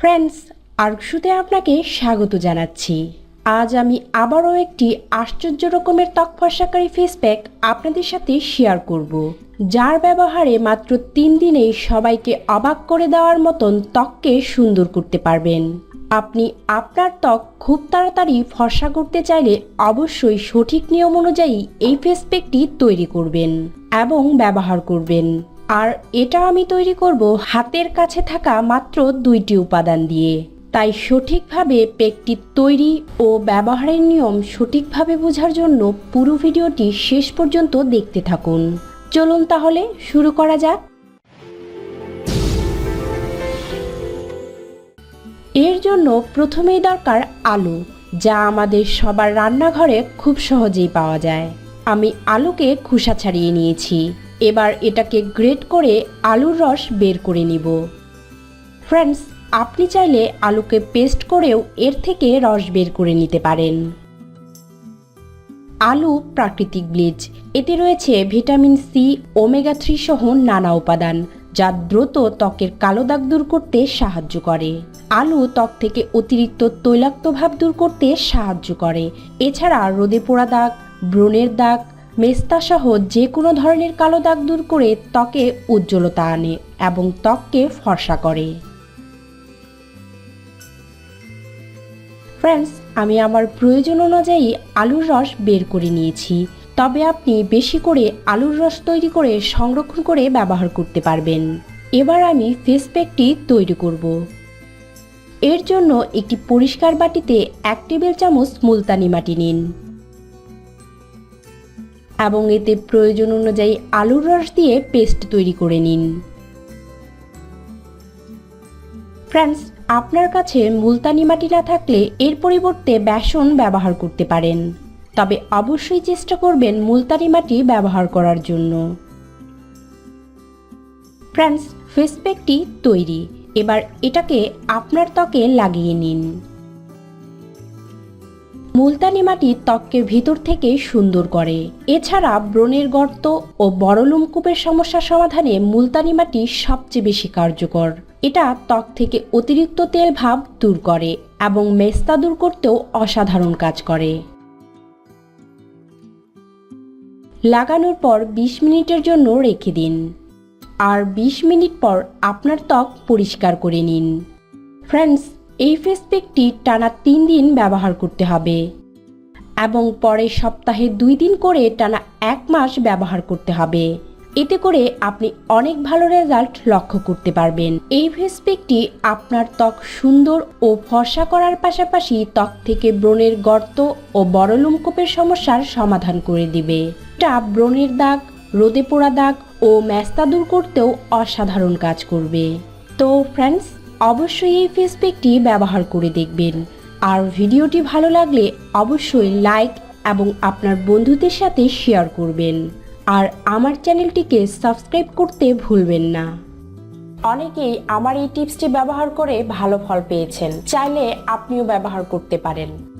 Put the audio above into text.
Friends আর্কশুতে আপনাকে স্বাগত জানাচ্ছি। আজ আমি আবারও একটি আশ্চর্য রকমের ত্বক ফর্সাকারী ফেস প্যাক আপনাদের সাথে শেয়ার করব। যার ব্যবহারে মাত্র তিন দিনেই সবাইকে অবাক করে দেওয়ার মতন ত্বককে সুন্দর করতে পারবেন। আপনি আপনার ত্বক খুব তাড়াতাড়ি ফর্সা করতে চাইলে অবশ্যই সঠিক নিয়ম অনুযায়ী এই ফেস প্যাকটি তৈরি করবেন এবং ব্যবহার করবেন। আর এটা আমি তৈরি করব হাতের কাছে থাকা মাত্র দুইটি উপাদান দিয়ে। তাই সঠিকভাবে পেকটি তৈরি ও ব্যবহারের নিয়ম সঠিকভাবে বোঝার জন্য পুরো ভিডিওটি শেষ পর্যন্ত দেখতে থাকুন। চলুন তাহলে শুরু করা যাক। এর জন্য প্রথমেই দরকার আলু, যা আমাদের সবার রান্নাঘরে খুব সহজেই পাওয়া যায়। আমি আলুকে খোসা ছাড়িয়ে নিয়েছি। এবার এটাকে গ্রেট করে আলুর রস বের করে নিব। ফ্রেন্ডস আপনি চাইলে আলুকে পেস্ট করেও এর থেকে রস বের করে নিতে পারেন। আলু প্রাকৃতিক ব্লিচ। এতে রয়েছে ভিটামিন সি, ওমেগা থ্রি সহ নানা উপাদান, যা দ্রুত ত্বকের কালো দাগ দূর করতে সাহায্য করে। আলু ত্বক থেকে অতিরিক্ত তৈলাক্ত ভাব দূর করতে সাহায্য করে। এছাড়া রোদে পোড়া দাগ, ব্রণের দাগ মেস্তা সহ যে কোনো ধরনের কালো দাগ দূর করে ত্বকে উজ্জ্বলতা আনে এবং ত্বককে ফর্সা করে। ফ্রেন্ডস, আমি আমার প্রয়োজন অনুযায়ী আলুর রস বের করে নিয়েছি। তবে আপনি বেশি করে আলুর রস তৈরি করে সংরক্ষণ করে ব্যবহার করতে পারবেন। এবার আমি ফেস প্যাকটি তৈরি করব। এর জন্য একটি পরিষ্কার বাটিতে এক টেবিল চামচ মুলতানি মাটি নিন। এবং এতে প্রয়োজন অনুযায়ী আলুর রস দিয়ে পেস্ট তৈরি করে নিন। ফ্রেন্ডস, আপনার কাছে মুলতানি মাটি না থাকলে এর পরিবর্তে বেসন ব্যবহার করতে পারেন। তবে অবশ্যই চেষ্টা করবেন মুলতানি মাটি ব্যবহার করার জন্য। ফ্রেন্ডস ফেস প্যাকটি তৈরি। এবার এটাকে আপনার ত্বকে লাগিয়ে নিন। মুলতানি মাটি ত্বককে ভিতর থেকে সুন্দর করে। এছাড়া ব্রণের গর্ত ও বড় লোমকূপের সমস্যা সমাধানে মুলতানি মাটি সবচেয়ে বেশি কার্যকর। এটা ত্বক থেকে অতিরিক্ত তেল ভাব দূর করে এবং মেস্তা দূর করতেও অসাধারণ কাজ করে। লাগানোর পর ২০ মিনিটের জন্য রেখে দিন। আর ২০ মিনিট পর আপনার ত্বক পরিষ্কার করে নিন। ফ্রেন্ডস এই ফেস প্যাকটি টানা তিন দিন ব্যবহার করতে হবে এবং পরের সপ্তাহে দুই দিন করে টানা এক মাস ব্যবহার করতে হবে। এতে করে আপনি অনেক ভালো রেজাল্ট লক্ষ্য করতে পারবেন। এই ফেস প্যাকটি আপনার ত্বক সুন্দর ও ফর্সা করার পাশাপাশি ত্বক থেকে ব্রণের গর্ত ও বড় লোমকূপের সমস্যার সমাধান করে দিবে। এটা ব্রণের দাগ, রোদে পোড়া দাগ ও ম্যাস্তা দূর করতেও অসাধারণ কাজ করবে। তো ফ্রেন্ডস অবশ্যই এই ফেস ব্যবহার করে দেখবেন। আর ভিডিওটি ভালো লাগলে অবশ্যই লাইক এবং আপনার বন্ধুদের সাথে শেয়ার করবেন। আর আমার চ্যানেলটিকে সাবস্ক্রাইব করতে ভুলবেন না। অনেকেই আমার এই টিপসটি ব্যবহার করে ভালো ফল পেয়েছেন। চাইলে আপনিও ব্যবহার করতে পারেন।